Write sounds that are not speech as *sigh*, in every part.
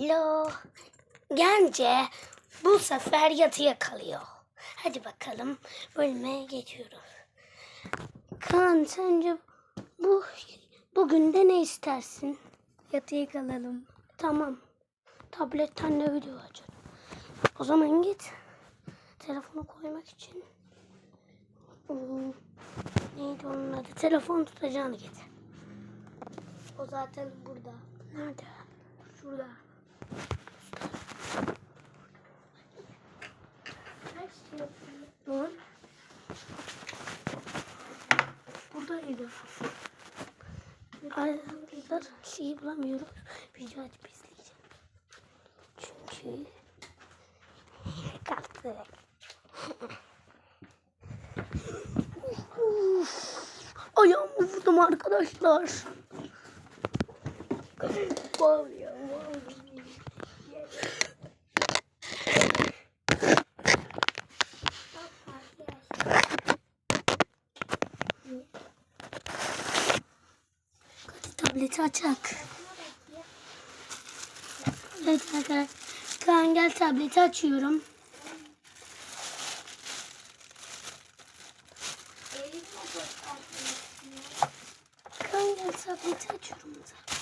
Alo. Gence bu sefer yatıya kalıyor. Hadi bakalım bölüme geçiyoruz. Kaan sence bu bugün de ne istersin? Yatıya kalalım. Tamam. Tabletten de video açarım. O zaman git. Telefonu koymak için. Hmm, neydi onun adı? Telefon tutacağını getir. O zaten burada. Nerede? Şurada. Lan. Buradaydı. Arkadaşlar şeyi bulamıyoruz. Video açıp izleyeceğim. Çünkü kalktı. Ayağımı vurdum arkadaşlar. Wow ya. Tableti açak. Evet arkadaşlar. Kaan gel tableti açıyorum. Kaan gel tableti açıyorum. Ne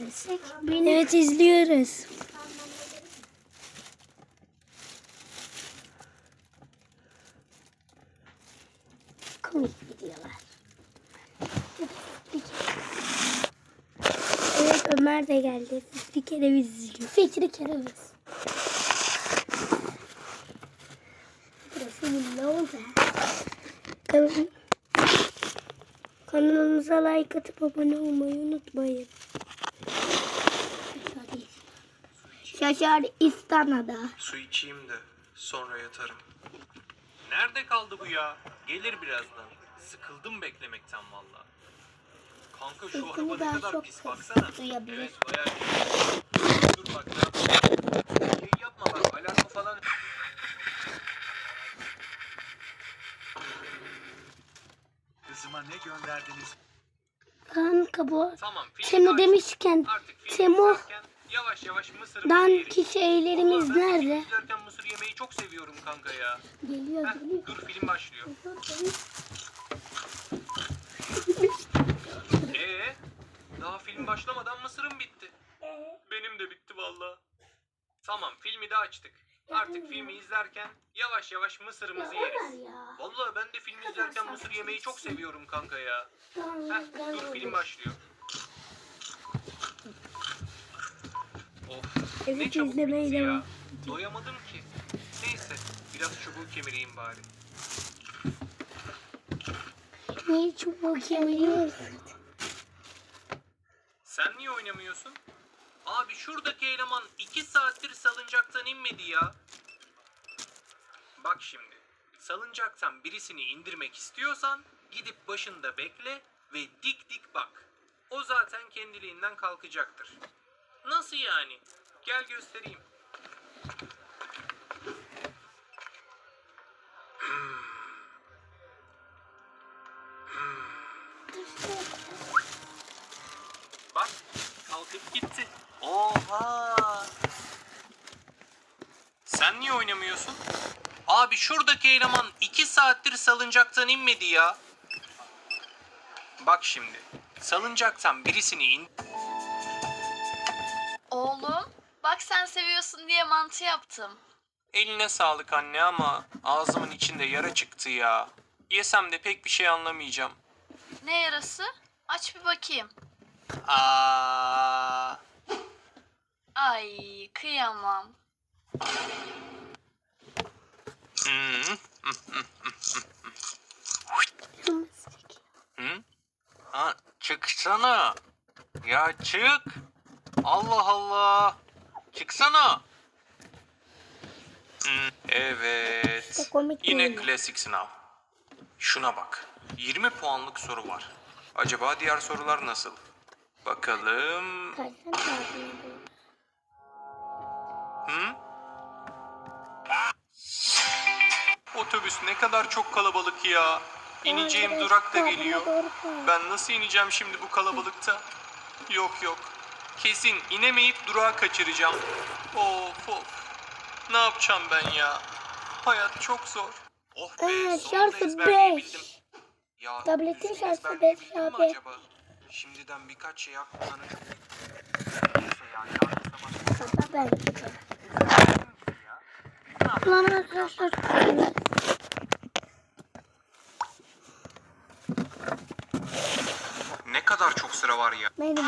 izlesek? Benim Evet izliyoruz. komik videolar. Evet Ömer de geldi. Bir kere biz izliyoruz. Fikri Kereviz. Burası ünlü oldu. Kanal- Kanalımıza like atıp abone olmayı unutmayın. Hadi. Şaşar İstana'da. Su içeyim de sonra yatarım. Nerede kaldı bu ya? Gelir birazdan. Sıkıldım beklemekten valla. Kanka şu Sesini araba ne kadar çok pis baksana. duyabilir. Evet bayağı pis. Dur bak ne yapayım. Şey yapma bak alarmı falan. Kızıma ne gönderdiniz? Kanka bu Tamam Temo demişken Artık Temo izlerken yavaş yavaş mısırımızı dan yeriz. ki şeylerimiz Vallahi ben film nerede? izlerken mısır yemeyi çok seviyorum kanka ya. Geliyor Heh, geliyor. dur film başlıyor. *laughs* Ee, daha film başlamadan mısırım bitti. Benim de bitti valla. Tamam filmi de açtık. Artık filmi izlerken yavaş yavaş mısırımızı yeriz. Valla ben de film izlerken mısır yemeyi çok seviyorum kanka ya. Heh, dur film başlıyor. Of ne Evet çabuk izlemeye bitti ya. Doyamadım ki. Neyse biraz çubuğu kemireyim bari. Niye çubuk kemiriyor? Sen niye oynamıyorsun? Abi şuradaki eleman iki saattir salıncaktan inmedi ya. Bak şimdi. Salıncaktan birisini indirmek istiyorsan gidip başında bekle ve dik dik bak. O zaten kendiliğinden kalkacaktır. Nasıl yani? Gel göstereyim. Bak kalkıp gitti. Oha! Sen niye oynamıyorsun? Abi şuradaki eleman iki saattir salıncaktan inmedi ya. Bak şimdi. Salıncaktan birisini in... Oğlum, bak sen seviyorsun diye mantı yaptım. Eline sağlık anne ama ağzımın içinde yara çıktı ya. Yesem de pek bir şey anlamayacağım. Ne yarası? Aç bir bakayım. Aa, Ay, kıyamam. hmm, Hı? Ha, çıksana. Ya çık. Allah Allah. Çıksana. Hmm, evet. Yine klasik sınav. Şuna bak. 20 puanlık soru var. Acaba diğer sorular nasıl? Bakalım. Kaçtan takip Hı? ne kadar çok kalabalık ya. İneceğim durak da geliyor. Ben nasıl ineceğim şimdi bu kalabalıkta? Yok yok. Kesin inemeyip durağı kaçıracağım. Of of. Ne yapacağım ben ya? Hayat çok zor. Oh be Ee, şarkı ezberleyebildim. beş. Ya Tabletin düzgün şarkı ezberleyebildim beş mi abi. acaba? Şimdiden birkaç şey aklımdan Sabah ben. Lan arkadaşlar. Ne kadar çok sıra var ya. Benim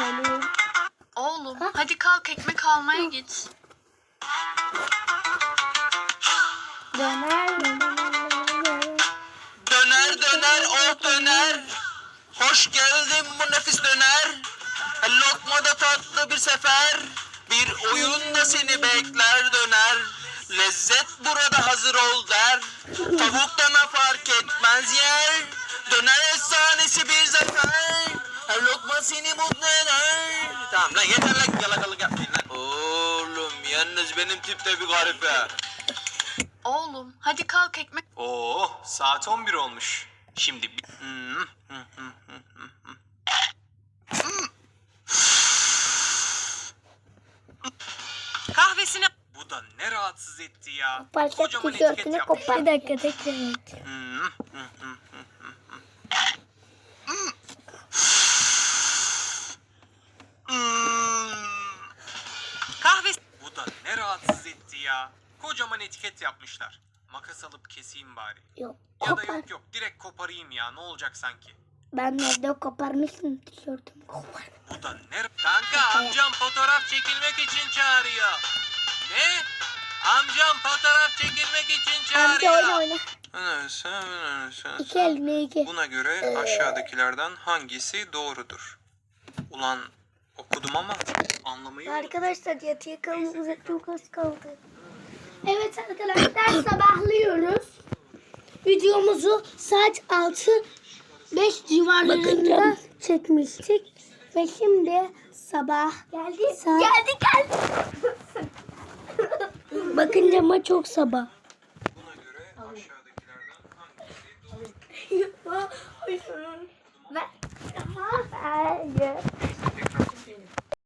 oğlum. Oğlum hadi kalk ekmek almaya git. Döner döner. Döner döner o döner. Hoş geldin bu nefis döner. Lokmada tatlı bir sefer. Bir oyunda seni bekler döner. Lezzet burada hazır ol der. Tavuktan fark etmez yer. Döner efsanesi bir zafer. Her lokma seni mutlu eder. Tamam lan yeter lan yalakalık yapmayın lan. Oğlum yalnız benim tip de bir garip ha. Oğlum hadi kalk ekmek. Oo, saat 11 olmuş. Şimdi bir... Hmm, hmm, hmm, hmm, hmm, hmm. Kahvesini Bu da ne rahatsız etti ya. Parça Kocaman etiket tişörtünü yapmış. kopar. Bir dakika tekrar et. Hmm, hmm, hmm. Kahvesi Bu da ne rahatsız etti ya. Kocaman etiket yapmışlar. Makas alıp keseyim bari. Yok Ya da kopar. yok yok direkt koparayım ya ne olacak sanki. Ben nerede koparmışsın tişörtümü kopar. Bu da ne... Kanka amcam fotoğraf çekilmek için çağırıyor. Ne? Amcam fotoğraf çekilmek için Amca çağırıyor. oyna oyna. İki eline iki. Buna göre aşağıdakilerden hangisi doğrudur? Ulan okudum ama anlamayı. Arkadaşlar yatıya kalmamıza çok az kaldı. Evet arkadaşlar sabahlıyoruz. Videomuzu saat 6 5 civarlarında çekmiştik. Ve şimdi sabah geldi. Saat... Geldi geldi. Bakınca ama çok sabah. Buna göre aşağıdakilerden hangisi doğrudur? Ve... Aha, hayır.